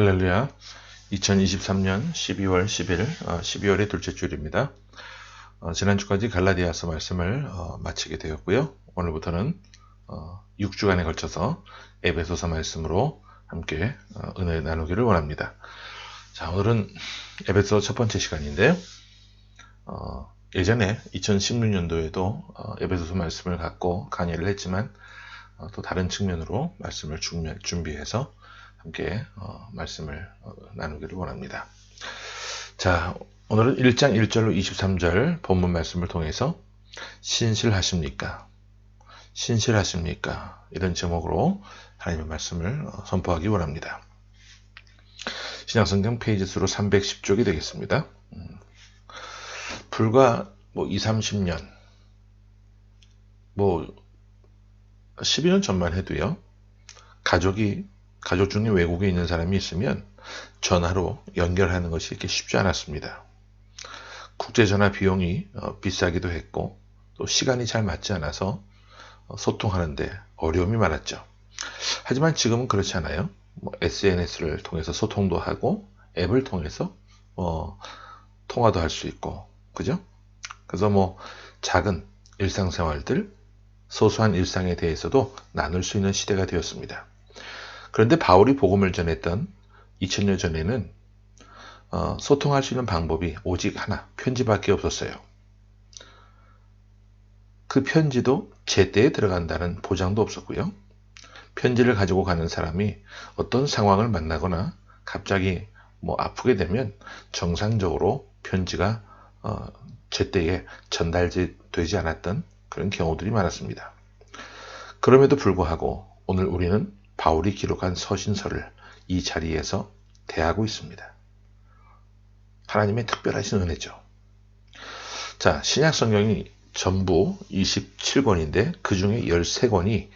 할렐루야. 2023년 12월 10일, 어, 12월의 둘째 주일입니다. 어, 지난주까지 갈라디아서 말씀을 어, 마치게 되었고요. 오늘부터는 어, 6주간에 걸쳐서 에베소서 말씀으로 함께 어, 은혜 나누기를 원합니다. 자, 오늘은 에베소 첫 번째 시간인데요. 어, 예전에 2016년도에도 어, 에베소서 말씀을 갖고 강의를 했지만 어, 또 다른 측면으로 말씀을 준비- 준비해서 함께 어, 말씀을 어, 나누기를 원합니다. 자, 오늘은 1장 1절로 23절 본문 말씀을 통해서 신실하십니까? 신실하십니까? 이런 제목으로 하나님의 말씀을 어, 선포하기 원합니다. 신약성경 페이지 수로 310쪽이 되겠습니다. 음, 불과 뭐 2, 30년, 뭐 12년 전만 해도요, 가족이 가족 중에 외국에 있는 사람이 있으면 전화로 연결하는 것이 이렇게 쉽지 않았습니다. 국제전화 비용이 어, 비싸기도 했고 또 시간이 잘 맞지 않아서 어, 소통하는데 어려움이 많았죠. 하지만 지금은 그렇지 않아요. 뭐 SNS를 통해서 소통도 하고 앱을 통해서 어, 통화도 할 수 있고 그죠? 그래서 뭐 작은 일상생활들 소소한 일상에 대해서도 나눌 수 있는 시대가 되었습니다. 그런데 바울이 복음을 전했던 2000년 전에는 어, 소통할 수 있는 방법이 오직 하나, 편지밖에 없었어요. 그 편지도 제때에 들어간다는 보장도 없었고요. 편지를 가지고 가는 사람이 어떤 상황을 만나거나 갑자기 뭐 아프게 되면 정상적으로 편지가 어, 제때에 전달되지 않았던 그런 경우들이 많았습니다. 그럼에도 불구하고 오늘 우리는 바울이 기록한 서신서를 이 자리에서 대하고 있습니다. 하나님의 특별하신 은혜죠. 자, 신약 성경이 전부 27권인데 그 중에 13권이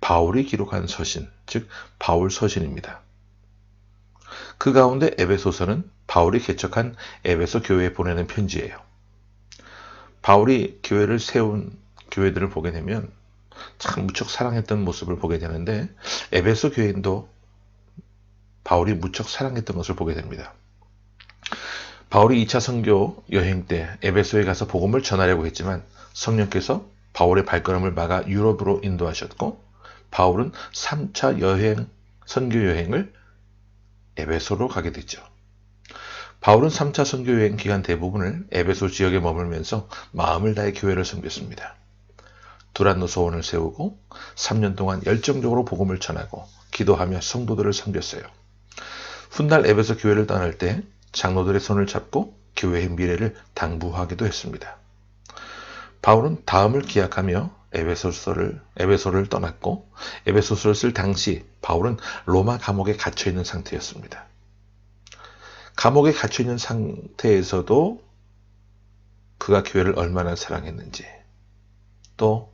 바울이 기록한 서신, 즉 바울 서신입니다. 그 가운데 에베소서는 바울이 개척한 에베소 교회에 보내는 편지예요. 바울이 교회를 세운 교회들을 보게 되면 참 무척 사랑했던 모습을 보게 되는데 에베소 교인도 바울이 무척 사랑했던 것을 보게 됩니다. 바울이 2차 선교 여행 때 에베소에 가서 복음을 전하려고 했지만 성령께서 바울의 발걸음을 막아 유럽으로 인도하셨고 바울은 3차 여행 선교 여행을 에베소로 가게 됐죠. 바울은 3차 선교 여행 기간 대부분을 에베소 지역에 머물면서 마음을 다해 교회를 섬겼습니다. 두란노 소원을 세우고 3년 동안 열정적으로 복음을 전하고 기도하며 성도들을 섬겼어요. 훗날 에베소 교회를 떠날 때 장로들의 손을 잡고 교회의 미래를 당부하기도 했습니다. 바울은 다음을 기약하며 에베소서를 에베소를 떠났고 에베소서를 쓸 당시 바울은 로마 감옥에 갇혀 있는 상태였습니다. 감옥에 갇혀 있는 상태에서도 그가 교회를 얼마나 사랑했는지 또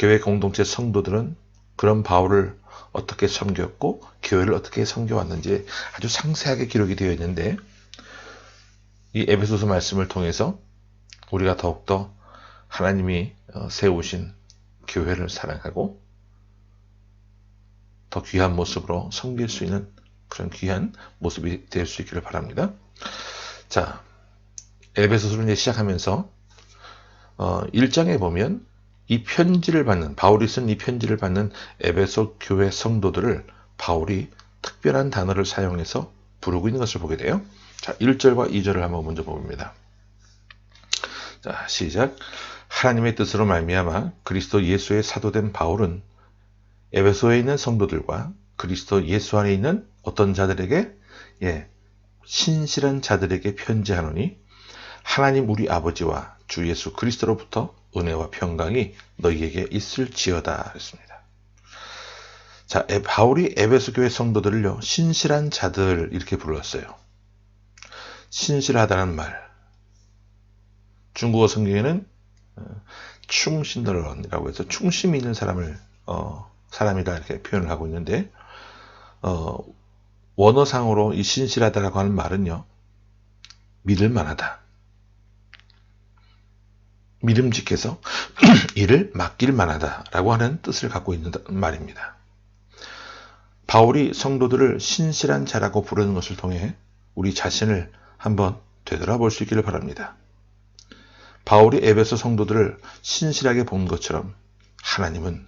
교회 공동체 성도들은 그런 바울을 어떻게 섬겼고 교회를 어떻게 섬겨왔는지 아주 상세하게 기록이 되어 있는데 이 에베소서 말씀을 통해서 우리가 더욱더 하나님이 어, 세우신 교회를 사랑하고 더 귀한 모습으로 섬길 수 있는 그런 귀한 모습이 될 수 있기를 바랍니다. 자, 에베소서를 이제 시작하면서 어, 1장에 보면 이 편지를 받는 바울이 쓴 이 편지를 받는 에베소 교회 성도들을 바울이 특별한 단어를 사용해서 부르고 있는 것을 보게 돼요. 자, 1절과 2절을 한번 먼저 봅니다. 자, 시작. 하나님의 뜻으로 말미암아 그리스도 예수의 사도된 바울은 에베소에 있는 성도들과 그리스도 예수 안에 있는 어떤 자들에게 예, 신실한 자들에게 편지하노니 하나님 우리 아버지와 주 예수 그리스도로부터 은혜와 평강이 너희에게 있을지어다 했습니다. 자, 에, 바울이 에베소 교회 성도들을요 신실한 자들 이렇게 불렀어요. 신실하다는 말. 중국어 성경에는 어, 충신들런이라고 해서 충심이 있는 사람을 어, 사람이다 이렇게 표현을 하고 있는데 어, 원어상으로 이 신실하다라고 하는 말은요 믿을 만하다. 믿음직해서 이를 맡길 만하다라고 하는 뜻을 갖고 있는 말입니다. 바울이 성도들을 신실한 자라고 부르는 것을 통해 우리 자신을 한번 되돌아볼 수 있기를 바랍니다. 바울이 에베소 성도들을 신실하게 본 것처럼 하나님은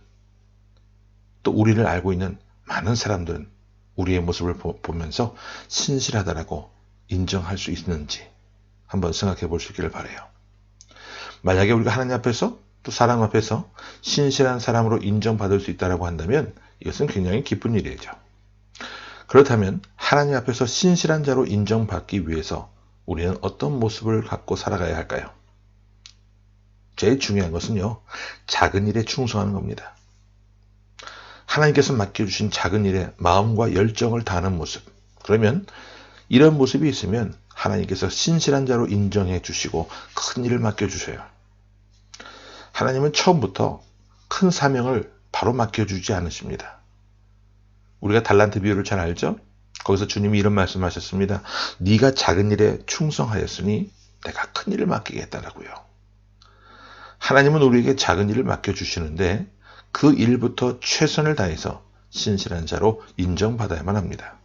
또 우리를 알고 있는 많은 사람들은 우리의 모습을 보면서 신실하다라고 인정할 수 있는지 한번 생각해 볼 수 있기를 바래요. 만약에 우리가 하나님 앞에서 또 사람 앞에서 신실한 사람으로 인정받을 수 있다라고 한다면 이것은 굉장히 기쁜 일이죠. 그렇다면 하나님 앞에서 신실한 자로 인정받기 위해서 우리는 어떤 모습을 갖고 살아가야 할까요? 제일 중요한 것은요, 작은 일에 충성하는 겁니다. 하나님께서 맡겨주신 작은 일에 마음과 열정을 다하는 모습. 그러면 이런 모습이 있으면 하나님께서 신실한 자로 인정해 주시고 큰 일을 맡겨주셔요. 하나님은 처음부터 큰 사명을 바로 맡겨주지 않으십니다. 우리가 달란트 비유를 잘 알죠? 거기서 주님이 이런 말씀하셨습니다. 네가 작은 일에 충성하였으니 내가 큰 일을 맡기겠다라고요. 하나님은 우리에게 작은 일을 맡겨주시는데 그 일부터 최선을 다해서 신실한 자로 인정받아야만 합니다.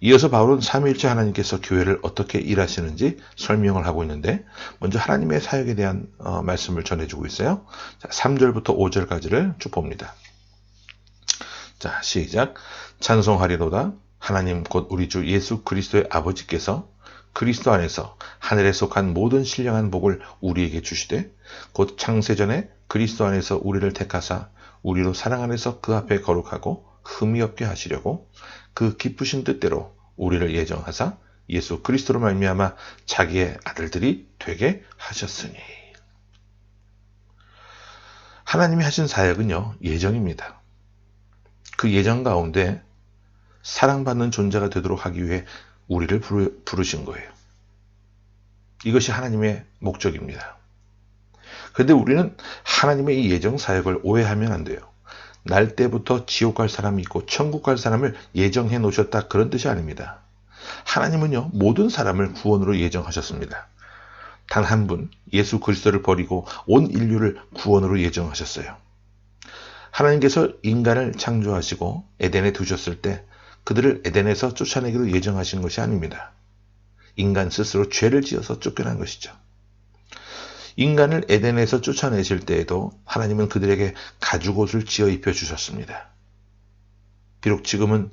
이어서 바울은 삼위일체 하나님께서 교회를 어떻게 일하시는지 설명을 하고 있는데 먼저 하나님의 사역에 대한 어, 말씀을 전해주고 있어요. 자, 3절부터 5절까지를 쭉 봅니다. 자 시작 찬송하리로다 하나님 곧 우리 주 예수 그리스도의 아버지께서 그리스도 안에서 하늘에 속한 모든 신령한 복을 우리에게 주시되 곧 창세전에 그리스도 안에서 우리를 택하사 우리로 사랑 안에서 그 앞에 거룩하고 흠이 없게 하시려고 그 기쁘신 뜻대로 우리를 예정하사 예수 그리스도로 말미암아 자기의 아들들이 되게 하셨으니 하나님이 하신 사역은요 예정입니다. 그 예정 가운데 사랑받는 존재가 되도록 하기 위해 우리를 부르신 거예요. 이것이 하나님의 목적입니다. 그런데 우리는 하나님의 이 예정 사역을 오해하면 안 돼요. 날 때부터 지옥 갈 사람이 있고 천국 갈 사람을 예정해 놓으셨다 그런 뜻이 아닙니다. 하나님은요 모든 사람을 구원으로 예정하셨습니다. 단 한 분 예수 그리스도를 버리고 온 인류를 구원으로 예정하셨어요. 하나님께서 인간을 창조하시고 에덴에 두셨을 때 그들을 에덴에서 쫓아내기로 예정하신 것이 아닙니다. 인간 스스로 죄를 지어서 쫓겨난 것이죠. 인간을 에덴에서 쫓아내실 때에도 하나님은 그들에게 가죽옷을 지어 입혀 주셨습니다. 비록 지금은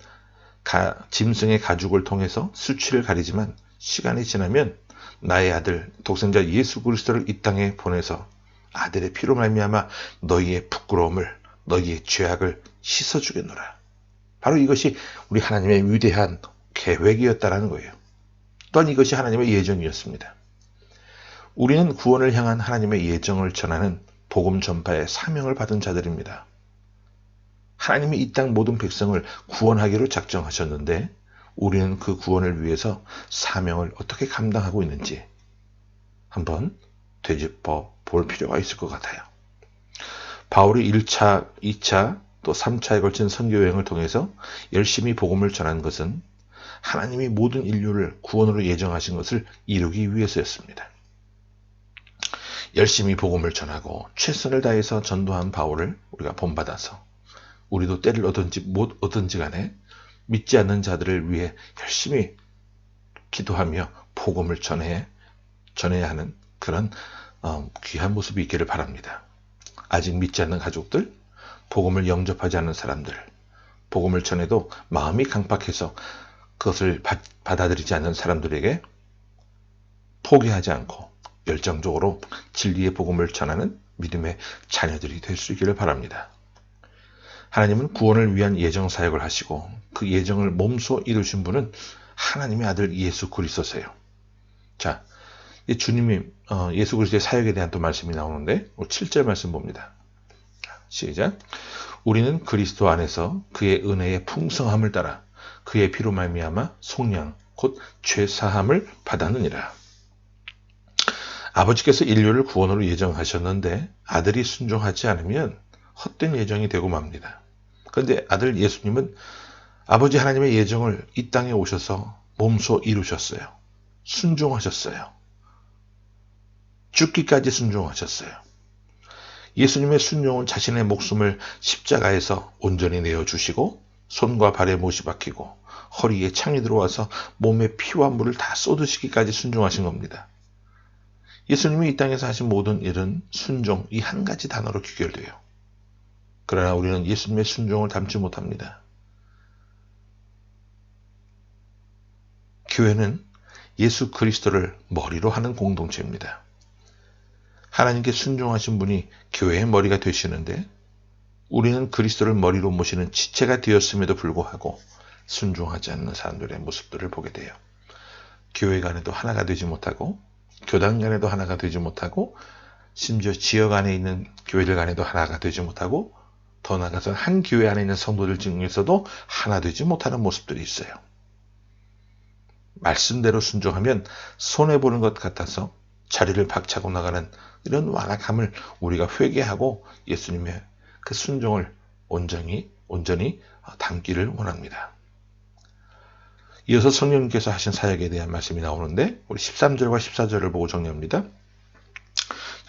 가, 짐승의 가죽을 통해서 수치를 가리지만 시간이 지나면 나의 아들 독생자 예수 그리스도를 이 땅에 보내서 아들의 피로 말미암아 너희의 부끄러움을 너희의 죄악을 씻어 주겠노라. 바로 이것이 우리 하나님의 위대한 계획이었다라는 거예요. 또한 이것이 하나님의 예정이었습니다. 우리는 구원을 향한 하나님의 예정을 전하는 복음 전파의 사명을 받은 자들입니다. 하나님이 이 땅 모든 백성을 구원하기로 작정하셨는데 우리는 그 구원을 위해서 사명을 어떻게 감당하고 있는지 한번 되짚어 볼 필요가 있을 것 같아요. 바울이 1차, 2차, 또 3차에 걸친 선교 여행을 통해서 열심히 복음을 전한 것은 하나님이 모든 인류를 구원으로 예정하신 것을 이루기 위해서였습니다. 열심히 복음을 전하고 최선을 다해서 전도한 바울을 우리가 본받아서 우리도 때를 얻은지 못 얻은지 간에 믿지 않는 자들을 위해 열심히 기도하며 복음을 전해 전해야 하는 그런 어, 귀한 모습이 있기를 바랍니다. 아직 믿지 않는 가족들, 복음을 영접하지 않는 사람들, 복음을 전해도 마음이 강박해서 그것을 받, 받아들이지 않는 사람들에게 포기하지 않고 열정적으로 진리의 복음을 전하는 믿음의 자녀들이 될 수 있기를 바랍니다. 하나님은 구원을 위한 예정 사역을 하시고 그 예정을 몸소 이루신 분은 하나님의 아들 예수 그리스도세요. 자, 주님이 어, 예수 그리스도의 사역에 대한 또 말씀이 나오는데 7절 말씀 봅니다. 시작. 우리는 그리스도 안에서 그의 은혜의 풍성함을 따라 그의 피로 말미암아 속량 곧 죄 사함을 받았느니라. 아버지께서 인류를 구원으로 예정하셨는데 아들이 순종하지 않으면 헛된 예정이 되고 맙니다. 그런데 아들 예수님은 아버지 하나님의 예정을 이 땅에 오셔서 몸소 이루셨어요. 순종하셨어요. 죽기까지 순종하셨어요. 예수님의 순종은 자신의 목숨을 십자가에서 온전히 내어주시고 손과 발에 못이 박히고 허리에 창이 들어와서 몸에 피와 물을 다 쏟으시기까지 순종하신 겁니다. 예수님이 이 땅에서 하신 모든 일은 순종 이 한 가지 단어로 귀결돼요. 그러나 우리는 예수님의 순종을 담지 못합니다. 교회는 예수 그리스도를 머리로 하는 공동체입니다. 하나님께 순종하신 분이 교회의 머리가 되시는데 우리는 그리스도를 머리로 모시는 지체가 되었음에도 불구하고 순종하지 않는 사람들의 모습들을 보게 돼요. 교회 간에도 하나가 되지 못하고 교단 간에도 하나가 되지 못하고 심지어 지역 안에 있는 교회들 간에도 하나가 되지 못하고 더 나아가서 한 교회 안에 있는 성도들 중에서도 하나 되지 못하는 모습들이 있어요. 말씀대로 순종하면 손해보는 것 같아서 자리를 박차고 나가는 이런 완악함을 우리가 회개하고 예수님의 그 순종을 온전히 온전히 담기를 원합니다. 이어서 성령님께서 하신 사역에 대한 말씀이 나오는데 우리 13절과 14절을 보고 정리합니다.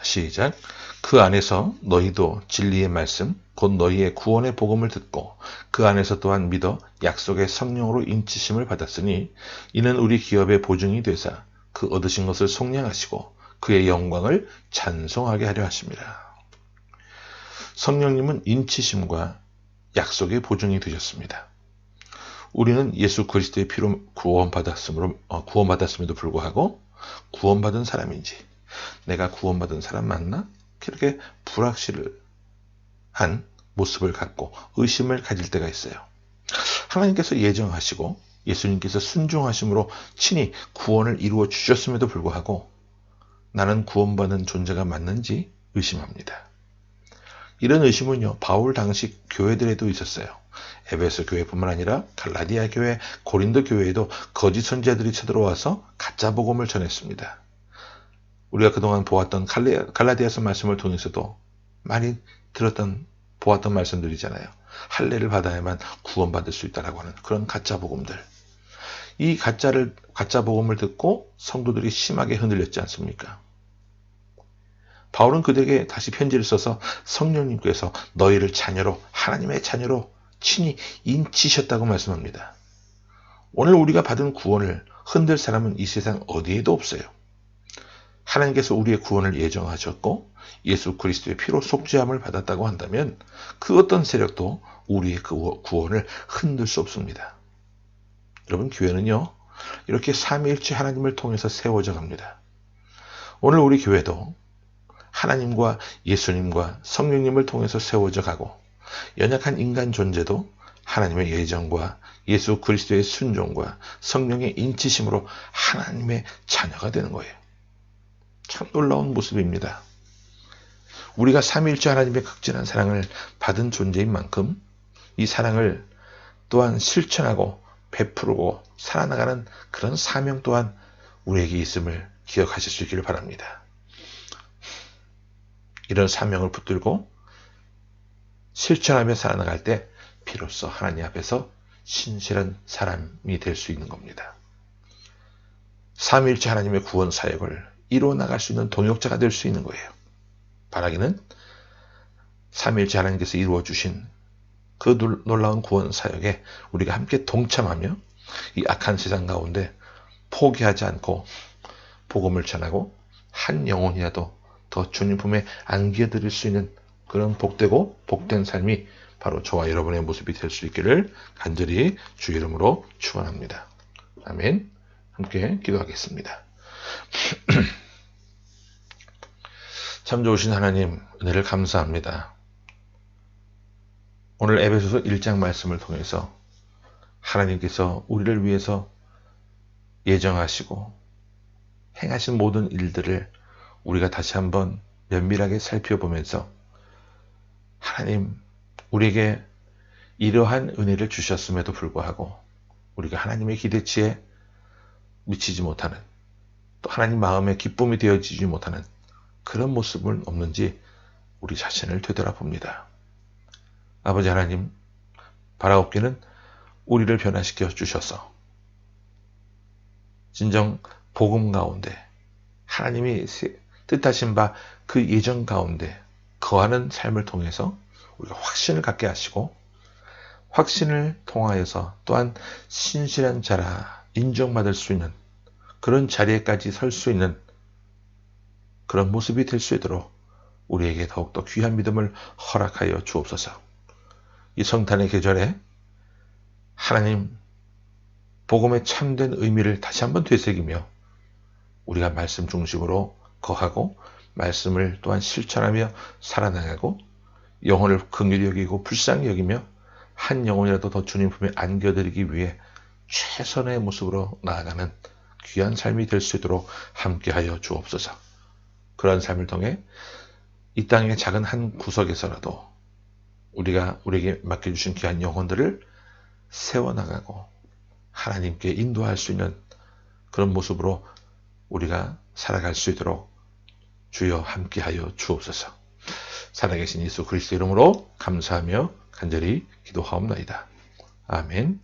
시작. 그 안에서 너희도 진리의 말씀, 곧 너희의 구원의 복음을 듣고 그 안에서 또한 믿어 약속의 성령으로 인치심을 받았으니 이는 우리 기업의 보증이 되사 그 얻으신 것을 속량하시고 그의 영광을 찬송하게 하려 하십니다. 성령님은 인치심과 약속의 보증이 되셨습니다. 우리는 예수 그리스도의 피로 구원받았으므로 어, 구원받았음에도 불구하고 구원받은 사람인지 내가 구원받은 사람 맞나? 그렇게 불확실한 모습을 갖고 의심을 가질 때가 있어요. 하나님께서 예정하시고 예수님께서 순종하심으로 친히 구원을 이루어 주셨음에도 불구하고 나는 구원받은 존재가 맞는지 의심합니다. 이런 의심은요, 바울 당시 교회들에도 있었어요. 에베소 교회뿐만 아니라 갈라디아 교회, 고린도 교회에도 거짓 선지자들이 쳐들어와서 가짜 복음을 전했습니다. 우리가 그동안 보았던 갈라디아서 말씀을 통해서도 많이 들었던 보았던 말씀들이잖아요. 할례를 받아야만 구원받을 수 있다라고 하는 그런 가짜 복음들. 이 가짜를 가짜 복음을 듣고 성도들이 심하게 흔들렸지 않습니까? 바울은 그들에게 다시 편지를 써서 성령님께서 너희를 자녀로 하나님의 자녀로 친히 인치셨다고 말씀합니다. 오늘 우리가 받은 구원을 흔들 사람은 이 세상 어디에도 없어요. 하나님께서 우리의 구원을 예정하셨고 예수 그리스도의 피로 속죄함을 받았다고 한다면 그 어떤 세력도 우리의 그 구원을 흔들 수 없습니다. 여러분 교회는요 이렇게 삼위일체 하나님을 통해서 세워져 갑니다. 오늘 우리 교회도 하나님과 예수님과 성령님을 통해서 세워져 가고 연약한 인간 존재도 하나님의 예정과 예수 그리스도의 순종과 성령의 인치심으로 하나님의 자녀가 되는 거예요. 참 놀라운 모습입니다. 우리가 삼일째 하나님의 극진한 사랑을 받은 존재인 만큼 이 사랑을 또한 실천하고 베푸고 살아나가는 그런 사명 또한 우리에게 있음을 기억하실 수 있기를 바랍니다. 이런 사명을 붙들고 실천하며 살아나갈 때 비로소 하나님 앞에서 신실한 사람이 될 수 있는 겁니다. 삼일째 하나님의 구원 사역을 이루어 나갈 수 있는 동역자가 될 수 있는 거예요. 바라기는 삼일째 하나님께서 이루어 주신 그 놀라운 구원 사역에 우리가 함께 동참하며 이 악한 세상 가운데 포기하지 않고 복음을 전하고 한 영혼이라도 더 주님 품에 안겨드릴 수 있는 그런 복되고 복된 삶이 바로 저와 여러분의 모습이 될 수 있기를 간절히 주 이름으로 축원합니다. 아멘. 함께 기도하겠습니다. 참 좋으신 하나님 은혜를 감사합니다. 오늘 에베소서 1장 말씀을 통해서 하나님께서 우리를 위해서 예정하시고 행하신 모든 일들을 우리가 다시 한번 면밀하게 살펴보면서 하나님 우리에게 이러한 은혜를 주셨음에도 불구하고 우리가 하나님의 기대치에 미치지 못하는 또 하나님 마음에 기쁨이 되어지지 못하는 그런 모습은 없는지 우리 자신을 되돌아봅니다. 아버지 하나님 바라옵기는 우리를 변화시켜 주셔서 진정 복음 가운데 하나님이 뜻하신 바 그 예정 가운데 거하는 삶을 통해서 우리가 확신을 갖게 하시고 확신을 통하여서 또한 신실한 자라 인정받을 수 있는 그런 자리에까지 설 수 있는 그런 모습이 될 수 있도록 우리에게 더욱더 귀한 믿음을 허락하여 주옵소서. 이 성탄의 계절에 하나님 복음의 참된 의미를 다시 한번 되새기며 우리가 말씀 중심으로 거하고 말씀을 또한 실천하며 살아나가고 영혼을 긍휼히 여기고 불쌍히 여기며 한 영혼이라도 더 주님 품에 안겨드리기 위해 최선의 모습으로 나아가는 귀한 삶이 될 수 있도록 함께하여 주옵소서. 그런 삶을 통해 이 땅의 작은 한 구석에서라도 우리가 우리에게 맡겨주신 귀한 영혼들을 세워나가고 하나님께 인도할 수 있는 그런 모습으로 우리가 살아갈 수 있도록 주여 함께하여 주옵소서. 살아계신 예수 그리스도 이름으로 감사하며 간절히 기도하옵나이다. 아멘.